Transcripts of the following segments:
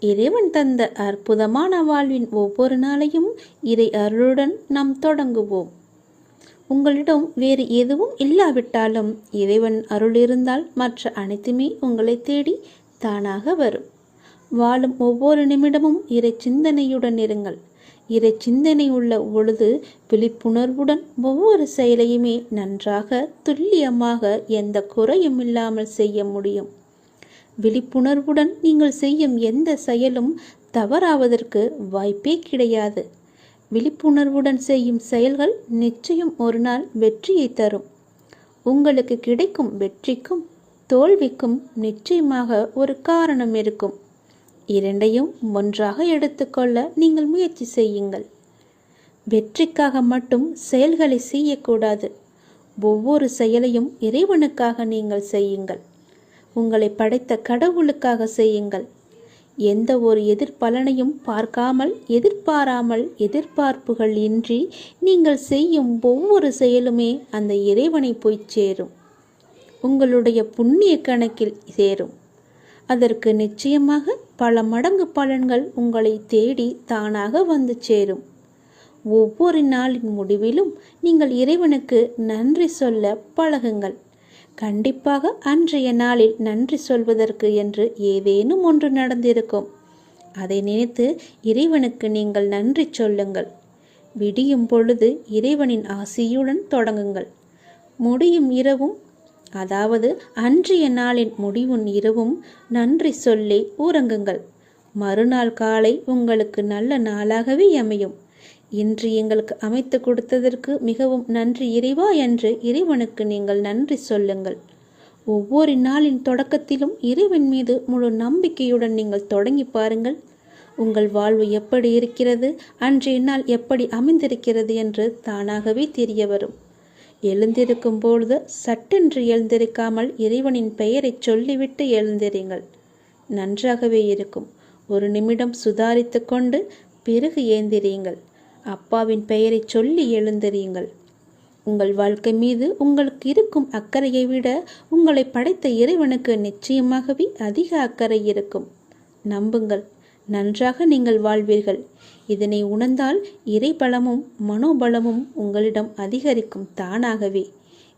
இறைவன் தந்த அற்புதமான வாழ்வின் ஒவ்வொரு நாளையும் இறை அருளுடன் நாம் தொடங்குவோம். உங்களிடம் வேறு எதுவும் இல்லாவிட்டாலும் இறைவன் அருள் இருந்தால் மற்ற அனைத்துமே உங்களை தேடி தானாக வரும். வாழும் ஒவ்வொரு நிமிடமும் இறை சிந்தனையுடன் இருங்கள். இறை சிந்தனை உள்ள பொழுது விழிப்புணர்வுடன் ஒவ்வொரு செயலையுமே நன்றாக துல்லியமாக எந்த குறையும் இல்லாமல் செய்ய முடியும். விழிப்புணர்வுடன் நீங்கள் செய்யும் எந்த செயலும் தவறாவதற்கு வாய்ப்பே கிடையாது. விழிப்புணர்வுடன் செய்யும் செயல்கள் நிச்சயம் ஒரு நாள் வெற்றியை தரும். உங்களுக்கு கிடைக்கும் வெற்றிக்கும் தோல்விக்கும் நிச்சயமாக ஒரு காரணம் இருக்கும். இரண்டையும் ஒன்றாக எடுத்துக்கொள்ள நீங்கள் முயற்சி செய்யுங்கள். வெற்றிக்காக மட்டும் செயல்களை செய்யக்கூடாது. ஒவ்வொரு செயலையும் இறைவனுக்காக நீங்கள் செய்யுங்கள். உங்களை படைத்த கடவுளுக்காக செய்யுங்கள். எந்த ஒரு எதிர்பலனையும் பார்க்காமல் எதிர்பாராமல் எதிர்பார்ப்புகள் இன்றி நீங்கள் செய்யும் ஒவ்வொரு செயலுமே அந்த இறைவனை போய் சேரும். உங்களுடைய புண்ணிய கணக்கில் சேரும். அதற்கு நிச்சயமாக பல மடங்கு பலன்கள் உங்களை தேடி தானாக வந்து சேரும். ஒவ்வொரு நாளின் முடிவிலும் நீங்கள் இறைவனுக்கு நன்றி சொல்ல பழகுங்கள். கண்டிப்பாக அன்றைய நாளில் நன்றி சொல்வதற்கு என்று ஏதேனும் ஒன்று நடந்திருக்கும். அதை நினைத்து இறைவனுக்கு நீங்கள் நன்றி சொல்லுங்கள். விடியும் பொழுது இறைவனின் ஆசியுடன் தொடங்குங்கள். முடியும் இரவும் அதாவது அன்றைய நாளின் முடிவும் இரவும் நன்றி சொல்லி உறங்குங்கள். மறுநாள் காலை உங்களுக்கு நல்ல நாளாகவே அமையும். இன்று எங்களுக்கு அமைத்து கொடுத்ததற்கு மிகவும் நன்றி இறைவா என்று இறைவனுக்கு நீங்கள் நன்றி சொல்லுங்கள். ஒவ்வொரு நாளின் தொடக்கத்திலும் இறைவன் மீது முழு நம்பிக்கையுடன் நீங்கள் தொடங்கி பாருங்கள். உங்கள் வாழ்வு எப்படி இருக்கிறது அன்றைய நாள் எப்படி அமைந்திருக்கிறது என்று தானாகவே தெரிய வரும். எழுந்திருக்கும் பொழுது சட்டென்று எழுந்திருக்காமல் இறைவனின் பெயரை சொல்லிவிட்டு எழுந்திருங்கள். நன்றாகவே இருக்கும். ஒரு நிமிடம் சுதாரித்து கொண்டு பிறகு ஏந்திரியுங்கள் அப்பாவின் பெயரை சொல்லி எழுந்தறியுங்கள். உங்கள் வாழ்க்கை மீது உங்களுக்கு இருக்கும் அக்கறையை விட உங்களை படைத்த இறைவனுக்கு நிச்சயமாகவே அதிக அக்கறை இருக்கும். நம்புங்கள் நன்றாக நீங்கள் வாழ்வீர்கள். இதனை உணர்ந்தால் இறைபலமும் மனோபலமும் உங்களிடம் அதிகரிக்கும் தானாகவே.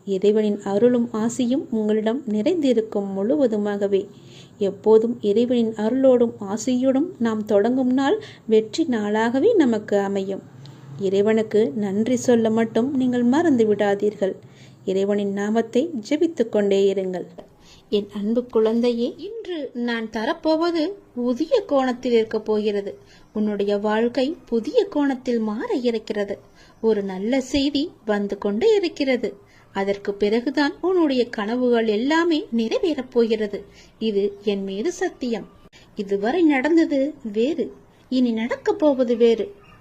இறைவனின் அருளும் ஆசியும் உங்களிடம் நிறைந்திருக்கும் முழுவதுமாகவே. எப்போதும் இறைவனின் அருளோடும் ஆசியோடும் நாம் தொடங்கும் நாள் வெற்றி நாளாகவே நமக்கு அமையும். இறைவனுக்கு நன்றி சொல்ல மட்டும் நீங்கள் மறந்து விடாதீர்கள். இறைவனின் நாமத்தை ஜெபித்து கொண்டே இருங்கள். என் அன்பு குழந்தையே இன்று நான் தரப்போவது புதிய கோணத்தில் இருக்க போகிறது. உன்னுடைய வாழ்க்கை புதிய கோணத்தில் மாற இருக்கிறது. ஒரு நல்ல செய்தி வந்து கொண்டே இருக்கிறது. அதற்கு பிறகுதான் உன்னுடைய கனவுகள் எல்லாமே நிறைவேறப் போகிறது. இது என் மீது சத்தியம். இதுவரை நடந்தது வேறு இனி நடக்கப் போவது வேறு.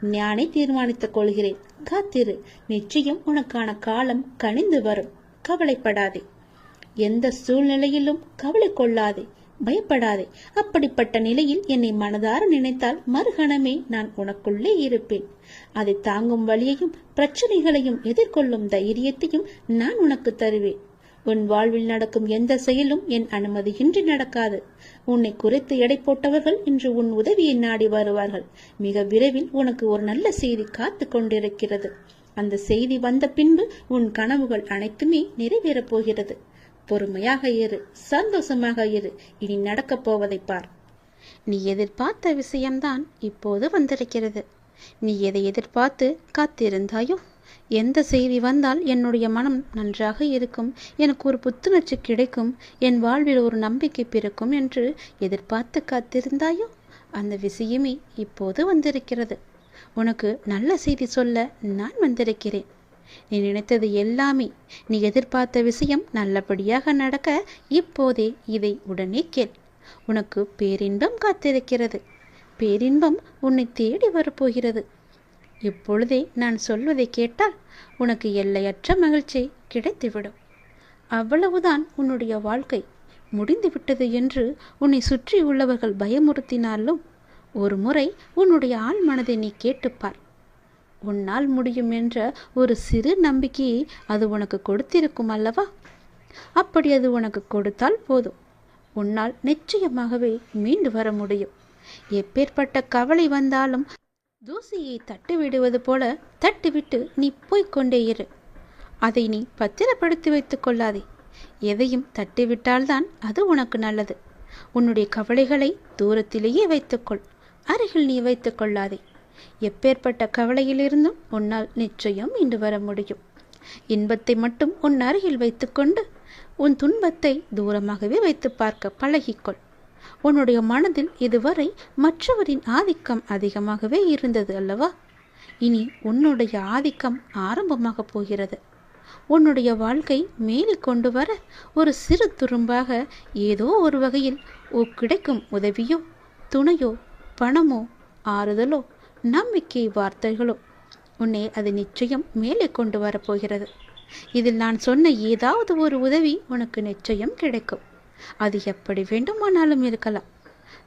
நானே தீர்மானித்துக் கொள்கிறேன். காத்திரு நிச்சயம் உனக்கான காலம் கனிந்து வரும். கவலைப்படாதே. எந்த சூழ்நிலையிலும் கவலை கொள்ளாதே. பயப்படாதே. அப்படிப்பட்ட நிலையில் என்னை மனதார நினைத்தால் மறுகணமே நான் உனக்குள்ளே இருப்பேன். அதை தாங்கும் வழியையும் பிரச்சனைகளையும் எதிர்கொள்ளும் தைரியத்தையும் நான் உனக்கு தருவேன். உன் வாழ்வில் நடக்கும் எந்த செயலும் என் அனுமதியின்றி நடக்காது. உன்னை குறைத்து எடை போட்டவர்கள் இன்று உன் உதவியை நாடி வருவார்கள். மிக விரைவில் உனக்கு ஒரு நல்ல செய்தி காத்து கொண்டிருக்கிறது. அந்த செய்தி வந்த பின்பு உன் கனவுகள் அனைத்துமே நிறைவேறப் போகிறது. பொறுமையாக இரு சந்தோஷமாக இரு. இனி நடக்கப் போவதை பார். நீ எதிர்பார்த்த விஷயம்தான் இப்போது வந்திருக்கிறது. நீ எதை எதிர்பார்த்து காத்திருந்தாயோ எந்த செய்தி வந்தால் என்னுடைய மனம் நன்றாக இருக்கும். எனக்கு ஒரு புத்துணர்ச்சி கிடைக்கும். என் வாழ்வில் ஒரு நம்பிக்கை பிறக்கும் என்று எதிர்பார்த்து காத்திருந்தாயோ? அந்த விஷயமே இப்போது வந்திருக்கிறது. உனக்கு நல்ல செய்தி சொல்ல நான் வந்திருக்கிறேன். நீ நினைத்தது எல்லாமே. நீ எதிர்பார்த்த விஷயம் நல்லபடியாக நடக்க இப்போதே இதை உடனே கேள். உனக்கு பேரின்பம் காத்திருக்கிறது. பேரின்பம் உன்னை தேடி வரப்போகிறது. இப்பொழுதே நான் சொல்வதை கேட்டால் உனக்கு எல்லையற்ற மகிழ்ச்சி கிடைத்துவிடும். அவ்வளவுதான் உன்னுடைய வாழ்க்கை. முடிந்துவிட்டது என்று உன்னை சுற்றி உள்ளவர்கள் பயமுறுத்தினாலும் ஒரு முறை உன்னுடைய ஆள் மனதை நீ கேட்டுப்பார். உன்னால் முடியும் என்ற ஒரு சிறு நம்பிக்கையை அது உனக்கு கொடுத்திருக்கும் அல்லவா? அப்படி அது உனக்கு கொடுத்தால் போதும். உன்னால் நிச்சயமாகவே மீண்டு வர முடியும். எப்பேற்பட்ட கவலை வந்தாலும் தூசியை தட்டு விடுவது போல தட்டுவிட்டு நீ போய்கொண்டே இரு. அதை நீ பத்திரப்படுத்தி வைத்துக் கொள்ளாதே. எதையும் தட்டிவிட்டால்தான் அது உனக்கு நல்லது. உன்னுடைய கவலைகளை தூரத்திலேயே வைத்துக்கொள். அருகில் நீ வைத்துக் கொள்ளாதே. எப்பேற்பட்ட கவலையிலிருந்தும் உன்னால் நிச்சயம் இன்று வர முடியும். இன்பத்தை மட்டும் உன் அருகில் வைத்துக்கொண்டு உன் துன்பத்தை தூரமாகவே வைத்து பார்க்க பழகிக்கொள். உன்னுடைய மனதில் இதுவரை மற்றவரின் ஆதிக்கம் அதிகமாகவே இருந்தது அல்லவா? இனி உன்னுடைய ஆதிக்கம் ஆரம்பமாக போகிறது. உன்னுடைய வாழ்க்கை மேலே கொண்டு வர ஒரு சிறு துரும்பாக ஏதோ ஒரு வகையில் ஓ கிடைக்கும் உதவியோ துணையோ பணமோ ஆறுதலோ நம்பிக்கை வார்த்தைகளோ உன்னை அது நிச்சயம் மேலே கொண்டு வரப்போகிறது இதில் நான் சொன்ன ஏதாவது ஒரு உதவி உனக்கு நிச்சயம் கிடைக்கும். அது எப்படி வேண்டுமானாலும் இருக்கலாம்.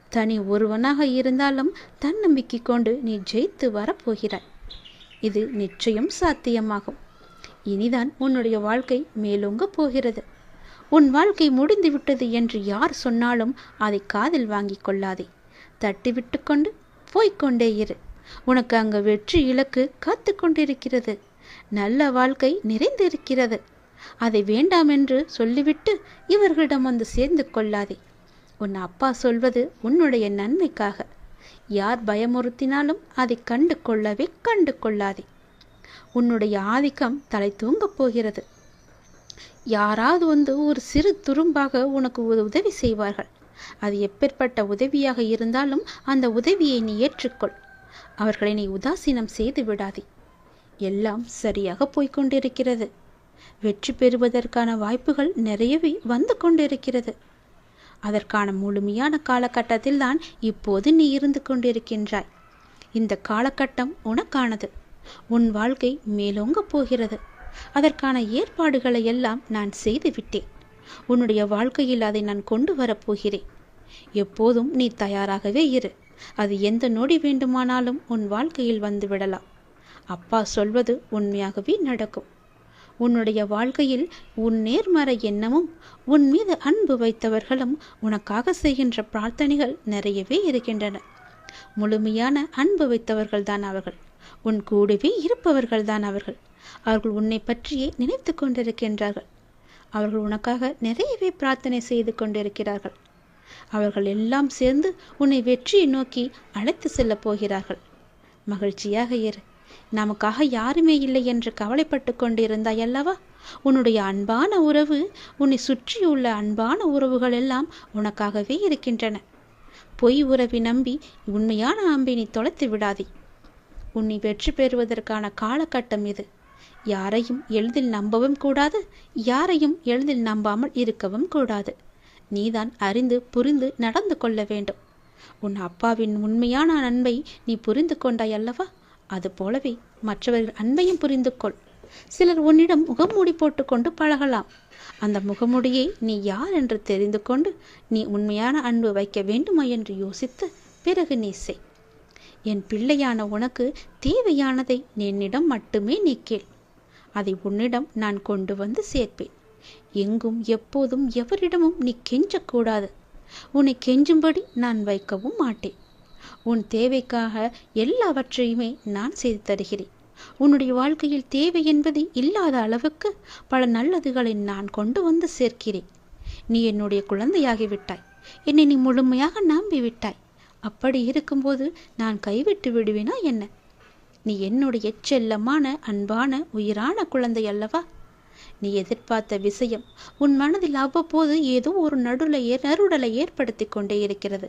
தனி ஒருவனாக இருந்தாலும் தன்னம்பிக்கை கொண்டு நீ ஜெயித்து வரப்போகிறாய். இது நிச்சயம் சாத்தியமாகும். இனிதான் உன்னுடைய வாழ்க்கை மேலோங்க போகிறது. உன் வாழ்க்கை முடிந்து விட்டது என்று யார் சொன்னாலும் அதை காதில் வாங்கிக் கொள்ளாதே. தட்டிவிட்டு கொண்டு போய்க்கொண்டே இரு. உனக்கு அங்கு வெற்றி இலக்கு காத்து கொண்டிருக்கிறது. நல்ல வாழ்க்கை நிறைந்திருக்கிறது. அதை வேண்டாம் என்று சொல்லிவிட்டு இவர்களிடம் வந்து சேர்ந்து கொள்ளாதே. உன் அப்பா சொல்வது உன்னுடைய நன்மைக்காக. யார் பயமுறுத்தினாலும் அதை கண்டு கொள்ளவே கண்டு கொள்ளாதே. உன்னுடைய ஆதிக்கம் தலை தூங்கப் போகிறது. யாராவது வந்து ஒரு சிறு துரும்பாக உனக்கு ஒரு உதவி செய்வார்கள். அது எப்பேற்பட்ட உதவியாக இருந்தாலும் அந்த உதவியை நீ ஏற்றுக்கொள். அவர்களை நீ உதாசீனம் செய்து விடாதே. எல்லாம் சரியாக போய்க்கொண்டிருக்கிறது வெற்றி பெறுவதற்கான வாய்ப்புகள் நிறையவே வந்து கொண்டிருக்கிறது. அதற்கான முழுமையான காலகட்டத்தில் தான் இப்போது நீ இருந்து கொண்டிருக்கின்றாய். இந்த காலகட்டம் உனக்கானது. உன் வாழ்க்கை மேலோங்கப் போகிறது. அதற்கான ஏற்பாடுகளை எல்லாம் நான் செய்துவிட்டேன் உன்னுடைய வாழ்க்கையில் அதை நான் கொண்டு வரப்போகிறேன் எப்போதும் நீ தயாராகவே இரு. அது எந்த நொடி வேண்டுமானாலும் உன் வாழ்க்கையில் வந்து விடலாம். அப்பா சொல்வது உண்மையாகவே நடக்கும். உன்னுடைய வாழ்க்கையில் உன் நேர்மறை எண்ணமும் உன் மீது அன்பு வைத்தவர்களும் உனக்காக செய்கின்ற பிரார்த்தனைகள் நிறையவே இருக்கின்றன. முழுமையான அன்பு வைத்தவர்கள் தான் அவர்கள். உன் கூடவே இருப்பவர்கள் தான் அவர்கள். அவர்கள் உன்னை பற்றியே நினைத்து கொண்டிருக்கின்றார்கள். அவர்கள் உனக்காக நிறையவே பிரார்த்தனை செய்து கொண்டிருக்கிறார்கள். அவர்கள் எல்லாம் சேர்ந்து உன்னை வெற்றியை நோக்கி அழைத்து செல்லப் போகிறார்கள். மகிழ்ச்சியாக இரு. நமக்காக யாருமே இல்லை என்று கவலைப்பட்டு கொண்டிருந்தாய் அல்லவா? உன்னுடைய அன்பான உறவு உன்னை சுற்றியுள்ள அன்பான உறவுகள் எல்லாம் உனக்காகவே இருக்கின்றன. பொய் உறவை நம்பி உண்மையான அம்பினை தொலைத்து விடாதே. உன்னை வெற்றி பெறுவதற்கான காலகட்டம் இது. யாரையும் எளிதில் நம்பவும் கூடாது யாரையும் எளிதில் நம்பாமல் இருக்கவும் கூடாது. நீதான் அறிந்து புரிந்து நடந்து கொள்ள வேண்டும். உன் அப்பாவின் உண்மையான அன்பை நீ புரிந்து கொண்டாய் அல்லவா? அது போலவே மற்றவர்கள் அன்பையும் புரிந்து கொள் சிலர் உன்னிடம் முகமூடி போட்டுக்கொண்டு பழகலாம். அந்த முகமூடியை நீ யார் என்று தெரிந்து கொண்டு நீ உண்மையான அன்பு வைக்க வேண்டுமா என்று யோசித்து பிறகு நீ செய். என் பிள்ளையான உனக்கு தேவையானதை என்னிடம் மட்டுமே நீ கேள். அதை உன்னிடம் நான் கொண்டு வந்து சேர்ப்பேன். எங்கும் எப்போதும் எவரிடமும் நீ கெஞ்சக்கூடாது. உன்னை கெஞ்சும்படி நான் வைக்கவும் மாட்டேன். உன் தேவைக்காக எல்லாவற்றையுமே நான் செய்து தருகிறேன். உன்னுடைய வாழ்க்கையில் தேவை என்பது இல்லாத அளவுக்கு பல நல்லதுகளை நான் கொண்டு வந்து சேர்க்கிறேன். நீ என்னுடைய குழந்தையாகிவிட்டாய் என்னை நீ முழுமையாக நம்பி விட்டாய். அப்படி இருக்கும்போது நான் கைவிட்டு விடுவேனா என்ன? நீ என்னுடைய செல்லமான அன்பான உயிரான குழந்தை அல்லவா? நீ எதிர்பார்த்த விஷயம் உன் மனதில் அவ்வப்போது ஏதோ ஒரு நடுலை நறுடலை ஏற்படுத்தி கொண்டே இருக்கிறது.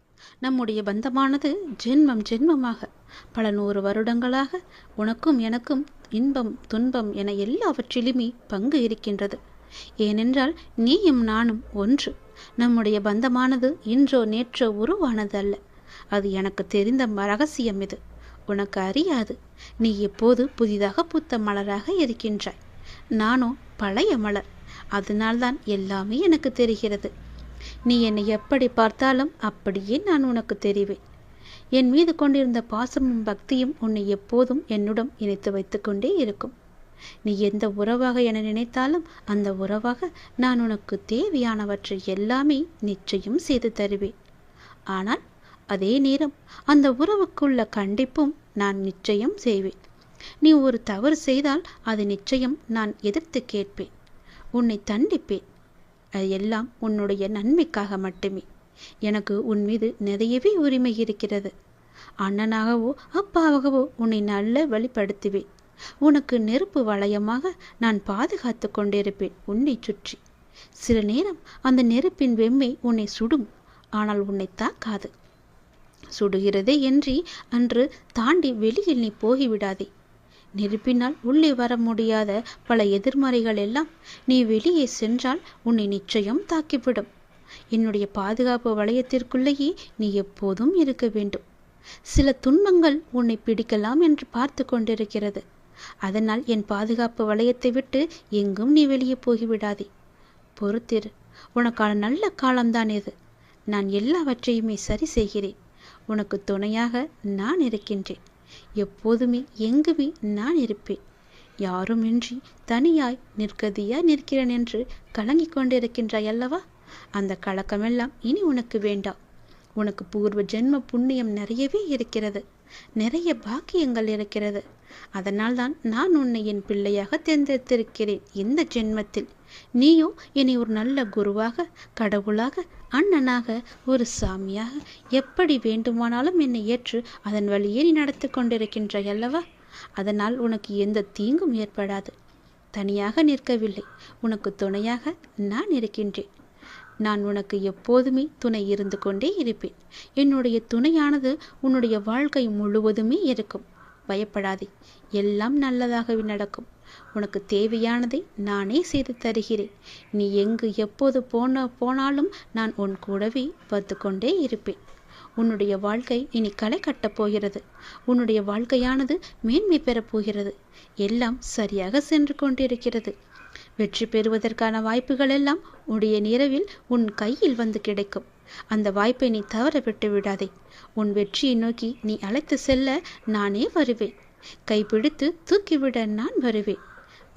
நம்முடைய பந்தமானது ஜென்மம் ஜென்மமாக. பல நூறு வருடங்களாக உனக்கும் எனக்கும் இன்பம் துன்பம் என எல்லாவற்றிலுமே பங்கு இருக்கின்றது. ஏனென்றால் நீயும் நானும் ஒன்று. நம்முடைய பந்தமானது இன்றோ நேற்றோ உருவானது அல்ல அது எனக்கு தெரிந்த ரகசியம் இது. உனக்கு அறியாது. நீ எப்போது புதிதாக பூத்த மலராக இருக்கின்றாய்? நானோ பழைய மலர். அதனால்தான் எல்லாமே எனக்கு தெரிகிறது. நீ என்னை எப்படி பார்த்தாலும் அப்படியே நான் உனக்கு தெரிவேன். என் மீது கொண்டிருந்த பாசமும் பக்தியும் உன்னை எப்போதும் என்னுடன் இணைத்து வைத்துக்கொண்டே இருக்கும். நீ எந்த உறவாக என நினைத்தாலும் அந்த உறவாக நான் உனக்கு தேவையானவற்றை எல்லாமே நிச்சயம் செய்து தருவேன். ஆனால் அதே நேரம் அந்த உறவுக்குள்ள கண்டிப்பும் நான் நிச்சயம் செய்வேன். நீ ஒரு தவறு செய்தால் அதை நிச்சயம் நான் எதிர்த்து கேட்பேன். உன்னை தண்டிப்பேன். அது எல்லாம் உன்னுடைய நன்மைக்காக மட்டுமே. எனக்கு உன் மீது நிறையவே உரிமை இருக்கிறது. அண்ணனாகவோ அப்பாவாகவோ உன்னை நல்ல வழிப்படுத்துவேன். உனக்கு நெருப்பு வளையமாக நான் பாதுகாத்து கொண்டிருப்பேன் உன்னை சுற்றி. சில நேரம் அந்த நெருப்பின் வெம்மை உன்னை சுடும் ஆனால் உன்னை தாக்காது. சுடுகிறதே என்று அன்று தாண்டி வெளியில் நீ போகிவிடாதே. நெருப்பினால் உள்ளே வர முடியாத பல எதிர்மறைகள் எல்லாம் நீ வெளியே சென்றால் உன்னை நிச்சயம் தாக்கிவிடும். என்னுடைய பாதுகாப்பு வளையத்திற்குள்ளேயே நீ எப்போதும் இருக்க வேண்டும். சில துன்பங்கள் உன்னை பிடிக்கலாம் என்று பார்த்து கொண்டிருக்கிறது. அதனால் என் பாதுகாப்பு வளையத்தை விட்டு எங்கும் நீ வெளியே போகிவிடாதே. பொறுத்திரு உனக்கான நல்ல காலம்தான் இது. நான் எல்லாவற்றையுமே சரி செய்கிறேன். உனக்கு துணையாக நான் இருக்கின்றேன். எப்போதுமே எங்குமே நான் இருப்பேன். யாருமின்றி தனியாய் நிற்கதியாய் நிற்கிறேன் என்று கலங்கிக் கொண்டிருக்கின்றாய் அல்லவா? அந்த கலக்கமெல்லாம் இனி உனக்கு வேண்டாம் உனக்கு பூர்வ ஜென்ம புண்ணியம் நிறையவே இருக்கிறது. நிறைய பாக்கியங்கள் இருக்கிறது. அதனால்தான் நான் உன்னை என் பிள்ளையாக தேர்ந்தெடுத்திருக்கிறேன் இந்த ஜென்மத்தில். நீயோ என்னை ஒரு நல்ல குருவாக கடவுளாக அண்ணனாக ஒரு சாமியாக எப்படி வேண்டுமானாலும் என்னை ஏற்று அதன் வழியே நீ நடத்தி கொண்டிருக்கின்றாய் அல்லவா? அதனால் உனக்கு எந்த தீங்கும் ஏற்படாது. தனியாக நிற்கவில்லை. உனக்கு துணையாக நான் இருக்கின்றேன். நான் உனக்கு எப்போதுமே துணை இருந்து கொண்டே இருப்பேன். என்னுடைய துணையானது உன்னுடைய வாழ்க்கை முழுவதுமே இருக்கும். பயப்படாதே. எல்லாம் நல்லதாகவே நடக்கும். உனக்கு தேவையானதை நானே செய்து தருகிறேன். நீ எங்கு எப்போது போன போனாலும் நான் உன் கூடவே வந்து கொண்டே இருப்பேன். உன்னுடைய வாழ்க்கை இனி களை கட்டப் போகிறது. உன்னுடைய வாழ்க்கையானது மேன்மை பெறப் போகிறது. எல்லாம் சரியாக சென்று கொண்டிருக்கிறது. வெற்றி பெறுவதற்கான வாய்ப்புகள் எல்லாம் உடைய நிறவில் உன் கையில் வந்து கிடைக்கும். அந்த வாய்ப்பை நீ தவற விட்டு விடாதே. உன் வெற்றியை நோக்கி நீ அழைத்து செல்ல நானே வருவேன். கைப்பிடித்து தூக்கிவிட நான் வருவேன்.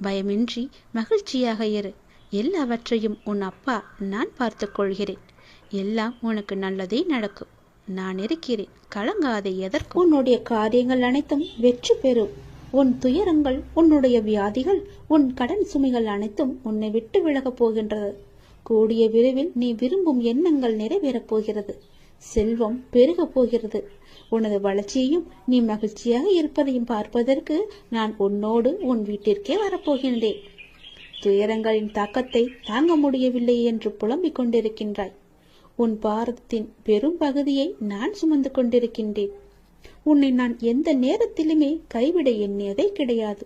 பயமின்றி மகிழ்ச்சியாக இரு. எல்லாவற்றையும் உன் அப்பா நான் பார்த்து கொள்கிறேன். எல்லாம் உனக்கு நல்லதே நடக்கும். நான் இருக்கிறேன். கலங்காதே எதற்கு உன்னுடைய காரியங்கள் அனைத்தும் வெற்றி பெறும். உன் துயரங்கள் உன்னுடைய வியாதிகள் உன் கடன் சுமைகள் அனைத்தும் உன்னை விட்டு விலகப் போகின்றது. கூடிய விரைவில் நீ விரும்பும் எண்ணங்கள் நிறைவேறப் போகிறது. செல்வம் பெருகப் போகிறது. உனது வளர்ச்சியையும் நீ மகிழ்ச்சியாக இருப்பதையும் பார்ப்பதற்கு நான் உன்னோடு உன் வீட்டிற்கே வரப்போகின்றேன். துயரங்களின் தாக்கத்தை தாங்க முடியவில்லை என்று புலம்பிக் கொண்டிருக்கின்றாய். உன் பாரதத்தின் பெரும் பகுதியை நான் சுமந்து கொண்டிருக்கின்றேன். உன்னை நான் எந்த நேரத்திலுமே கைவிட எண்ணியதே கிடையாது.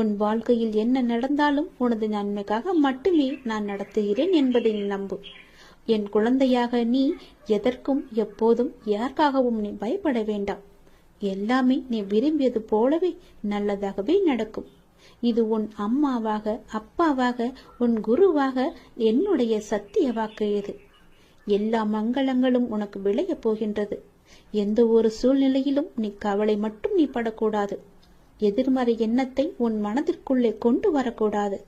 உன் வாழ்க்கையில் என்ன நடந்தாலும் உனது நன்மைக்காக மட்டுமே நான் நடத்துகிறேன் என்பதை நம்பு. என் குழந்தையாக நீ எதற்கும் எப்போதும் யாருக்காகவும் நீ பயப்பட வேண்டாம். எல்லாமே நீ விரும்பியது போலவே நல்லதாகவே நடக்கும். இது உன் அம்மாவாக அப்பாவாக உன் குருவாக என்னுடைய சத்திய வாக்கு இது. எல்லா மங்களங்களும் உனக்கு விளையப் போகின்றது. எந்த ஒரு சூழ்நிலையிலும் நீ கவலை மட்டும் நீ படக்கூடாது. எதிர்மறை எண்ணத்தை உன் மனதிற்குள்ளே கொண்டு வரக்கூடாது.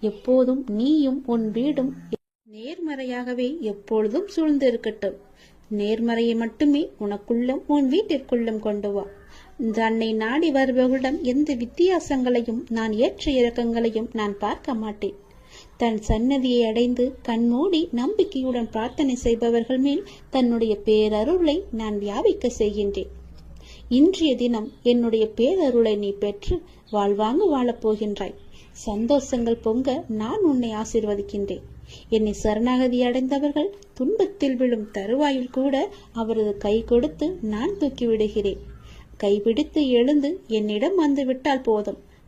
எப்போதும் நீயும் உன் வீடும் நேர்மறையாகவே எப்பொழுதும் சூழ்ந்து இருக்கட்டும் நேர்மறையை மட்டுமே உனக்குள்ளும் உன் வீட்டிற்குள்ளும் கொண்டு வா. தன்னை நாடி வருபவர்களிடம் எந்த வித்தியாசங்களையும் நான் ஏற்ற இறக்கங்களையும் நான் பார்க்க மாட்டேன். தன் சன்னதியை அடைந்து கண்மூடி நம்பிக்கையுடன் பிரார்த்தனை செய்பவர்கள் மேல் தன்னுடைய பேரருளை நான் வியாபிக்க செய்கின்றேன். இன்றைய தினம் என்னுடைய பேரருளை நீ பெற்று வாழ்வாங்க வாழப் போகின்றாய் சந்தோஷங்கள் பொங்க நான் உன்னை ஆசிர்வதிக்கின்றேன். என்னை சரணாகதி அடைந்தவர்கள் துன்பத்தில் விழும் தருவாயில் கூட அவரது கை கொடுத்து நான் தூக்கி விடுகிறேன் கைபிடித்து எழுந்து என்னிடம் வந்துவிட்டால் போதும்.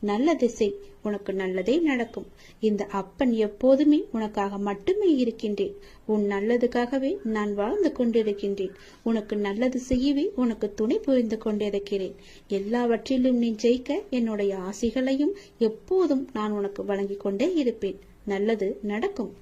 நல்ல திசை உனக்கு நல்லதே நடக்கும். இந்த அப்பன் எப்போதுமே உனக்காக மட்டுமே இருக்கின்றேன். உன் நல்லதுக்காகவே நான் வாழ்ந்து கொண்டிருக்கின்றேன். உனக்கு நல்லது செய்யவே உனக்கு துணை புரிந்து கொண்டிருக்கிறேன். எல்லாவற்றிலும் நீ ஜெயிக்க என்னுடைய ஆசைகளையும் எப்போதும் நான் உனக்கு வழங்கிக் கொண்டே இருப்பேன். நல்லது நடக்கும்.